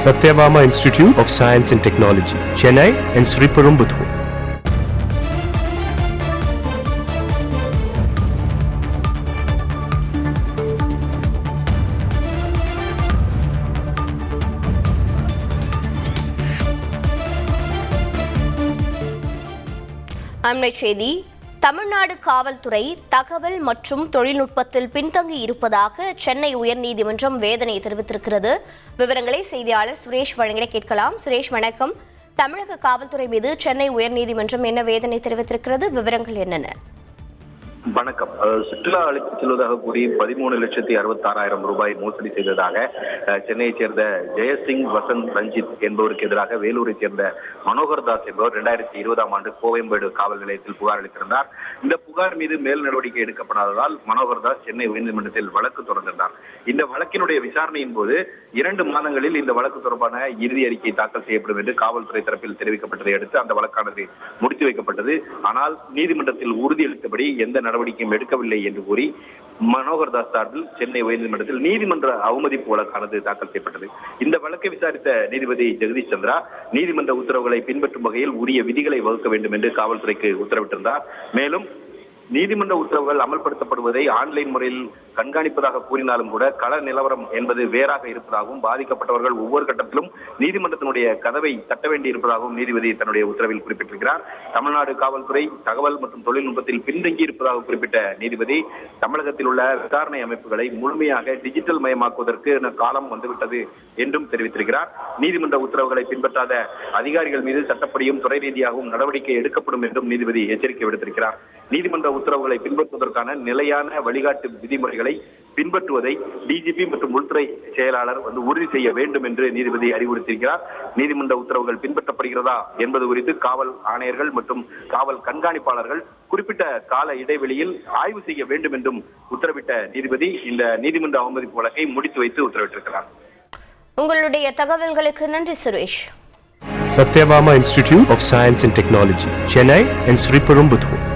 Satyabama Institute of Science and Technology, Chennai and Sri I'm Nachedi. Tamil Nadu காவல்துறை தகவல் மற்றும் தொழில்நுட்பத்தில் பின்தங்கி இருப்பதாக சென்னை உயர்நீதிமன்றம் வேதனை தெரிவித்திருக்கிறது. விவரங்களை செய்தியாளர் சுரேஷ் வழங்கிட கேட்கலாம். சுரேஷ் வணக்கம். தமிழக காவல்துறை மீது சென்னை உயர்நீதிமன்றம் என்ன வேதனை தெரிவித்திருக்கிறது? விவரங்கள் என்னென்ன? வணக்கம். சுற்றுலா அழைத்து செல்வதாக கூறி பதிமூணு லட்சத்தி அறுபத்தாறாயிரம் ரூபாய் மோசடி செய்ததாக சென்னையைச் சேர்ந்த ஜெயசிங் வசந்த் ரஞ்சித் என்பவருக்கு எதிராக வேலூரைச் சேர்ந்த மனோகர் தாஸ் என்பவர் இரண்டாயிரத்தி இருபதாம் ஆண்டு கோயம்பேடு காவல் நிலையத்தில் புகார் அளித்திருந்தார். இந்த புகார் மீது மேல் நடவடிக்கை எடுக்கப்படாததால் மனோகர் தாஸ் சென்னை உயர்நீதிமன்றத்தில் வழக்கு தொடர்ந்திருந்தார். இந்த வழக்கினுடைய விசாரணையின் போது இரண்டு மாதங்களில் இந்த வழக்கு தொடர்பான இறுதி அறிக்கை தாக்கல் செய்யப்படும் என்று காவல்துறை தரப்பில் தெரிவிக்கப்பட்டதை அடுத்து அந்த வழக்கானது முடித்து வைக்கப்பட்டது. ஆனால் நீதிமன்றத்தில் உறுதியளித்தபடி எந்த நடவடிக்கையும் எடுக்கவில்லை என்று கூறி மனோகர் தாஸ் சார்பில் சென்னை உயர்நீதிமன்றத்தில் நீதிமன்ற அவமதிப்பு வழக்கானது தாக்கல் செய்யப்பட்டது. இந்த வழக்கை விசாரித்த நீதிபதி ஜெகதீஷ் சந்திரா நீதிமன்ற உத்தரவுகளை பின்பற்றும் வகையில் உரிய விதிகளை வகுக்க வேண்டும் என்று காவல்துறைக்கு உத்தரவிட்டிருந்தார். மேலும் நீதிமன்ற உத்தரவுகள் அமல்படுத்தப்படுவதை ஆன்லைன் முறையில் கண்காணிப்பதாக கூறினாலும் கூட கள நிலவரம் என்பது வேறாக இருப்பதாகவும் பாதிக்கப்பட்டவர்கள் ஒவ்வொரு கட்டத்திலும் நீதிமன்றத்தினுடைய கதவை தட்ட வேண்டி இருப்பதாகவும் நீதிபதி தன்னுடைய உத்தரவில் குறிப்பிட்டிருக்கிறார். தமிழ்நாடு காவல்துறை தகவல் மற்றும் தொழில்நுட்பத்தில் பின்தங்கி இருப்பதாக குறிப்பிட்ட நீதிபதி தமிழகத்தில் உள்ள விசாரணை அமைப்புகளை முழுமையாக டிஜிட்டல் மயமாக்குவதற்கு காலம் வந்துவிட்டது என்றும் தெரிவித்திருக்கிறார். நீதிமன்ற உத்தரவுகளை பின்பற்றாத அதிகாரிகள் மீது சட்டப்படியும் துறை ரீதியாகவும் நடவடிக்கை எடுக்கப்படும் என்றும் நீதிபதி எச்சரிக்கை விடுத்திருக்கிறார். நீதிமன்ற உத்தரவுகளை பின்பற்றுவதற்கான நிலையான வழிகாட்டு விதிமுறைகளை பின்பற்றுவதை டிஜிபி மற்றும் உள்துறை செயலாளர் வந்து உறுதி செய்ய வேண்டும் என்று நீதிபதி அறிவுறுத்தியிருக்கிறார். நீதிமன்ற உத்தரவுகள் பின்பற்றப்படுகிறதா என்பது குறித்து காவல் ஆணையர்கள் மற்றும் காவல் கண்காணிப்பாளர்கள் குறிப்பிட்ட கால இடைவெளியில் ஆய்வு செய்ய வேண்டும் என்றும் உத்தரவிட்ட நீதிபதி இந்த நீதிமன்ற அவமதிப்பு வழக்கை முடித்து வைத்து உத்தரவிட்டிருக்கிறார். உங்களுடைய தகவல்களுக்கு நன்றி Suresh. Satyabama Institute of Science and Technology, Chennai and Sriperumbudur.